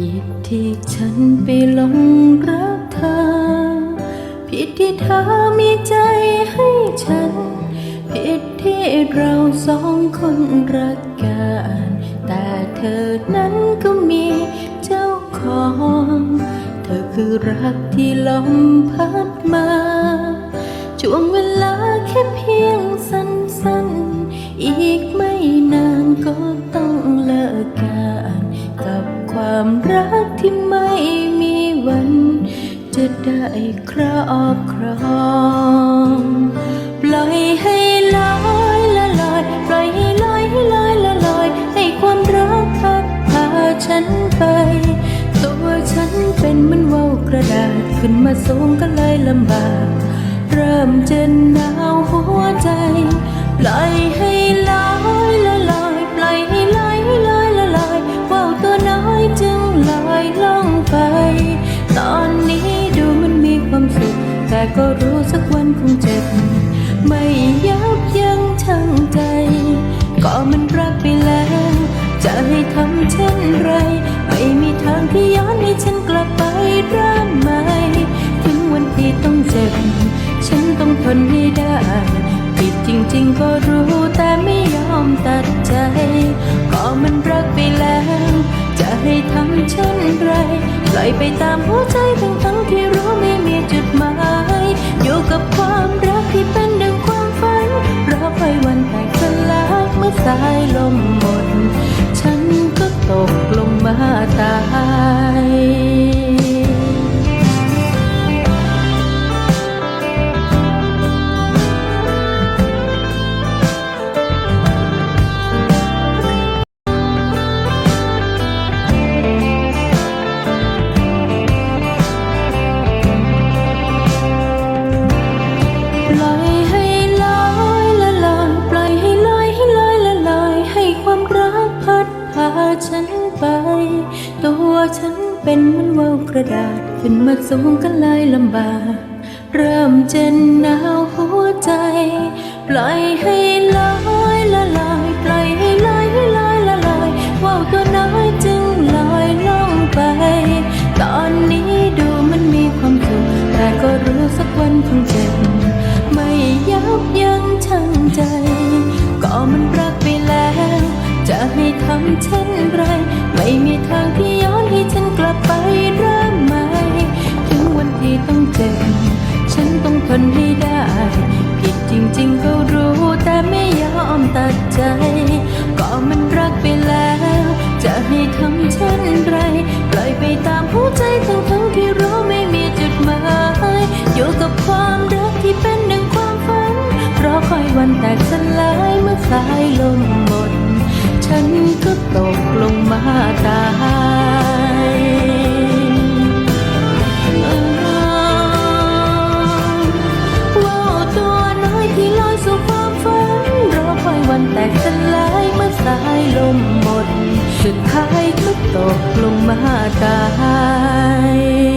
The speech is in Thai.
ผิดที่ฉันไปหลงรักเธอ ผิดที่เธอมีใจให้ฉัน ผิดที่เราสองคนรักกัน แต่เธอนั้นก็มีเจ้าของ เธอคือรักที่ลมพัดมาช่วงเวลาแค่เพียงสั้นๆ อีกไม่นานก็ต้อง ความรักที่ไม่มีวัน จะได้ครอบครอง ปล่อยให้ลอยละลอยปล่อยให้ลอยให้ลอยละลอย ให้ความรักพัดพาฉันไป ตัวฉันเป็นเหมือนว่าวกระดาษขึ้นมาสูงก็เลยลำบาก เริ่มจะหนาว อยล่องไป ตอนนี้ดูมันมีความสุข แต่ก็รู้สักวันคงเจ็บ ไม่ยับยั้งชั่งใจ ก็มันรักไปแล้ว จะให้ทำเช่นไร ไม่มีทางที่ย้อนให้ฉันกลับไปเริ่มใหม่ถึงวันที่ต้องเจ็บ ฉันต้องทนให้ได้ผิดจริงๆก็รู้แต่ไม่ยอมตัดใจ ก็มันรักไปแล้ว ให้ทำเช่นไรปล่อยไปตามหัวใจทั้งทั้งๆที่รู้ไม่มีจุดหมายอยู่กับความรักที่เป็นดังความฝันรอคอยวันแตกสลายเมื่อสายลมหมด ตัวฉันเป็นเหมือนว่าวกระดาษขึ้นมาสูงก็เลยลำบาก เริ่มจะหนาวหัวใจ ปล่อยให้ลอยละลอยปล่อยให้ลอยให้ลอยละลอยว่าวตัวน้อยจึงลอยล่องไป ตอนนี้ดูมันมีความสุขแต่ก็รู้สักวันคงเจ็บไม่ยับยั้งชั่งใจ ก็มันรัก จะให้ทำเช่นไร ไม่มีทางที่ย้อนให้ฉันกลับไปเริ่มใหม่ ถึงวันที่ต้องเจ็บ ฉันต้องทนให้ได้ ผิดจริงๆก็รู้ แต่ไม่ยอมตัดใจ ก็มันรักไปแล้ว จะให้ทำเช่นไรปล่อยไปตามหัวใจทั้งทั้งๆที่รู้ไม่มีจุดหมายอยู่กับความรักที่เป็นหนึ่อสายลม ฉันก็ตกลงมาตายว่าวตัวน้อยที่ลอยสู่ความฝันรอคอยวันแตกสลายเมื่อสายลมหมด สุดท้ายก็ตกลงมาตาย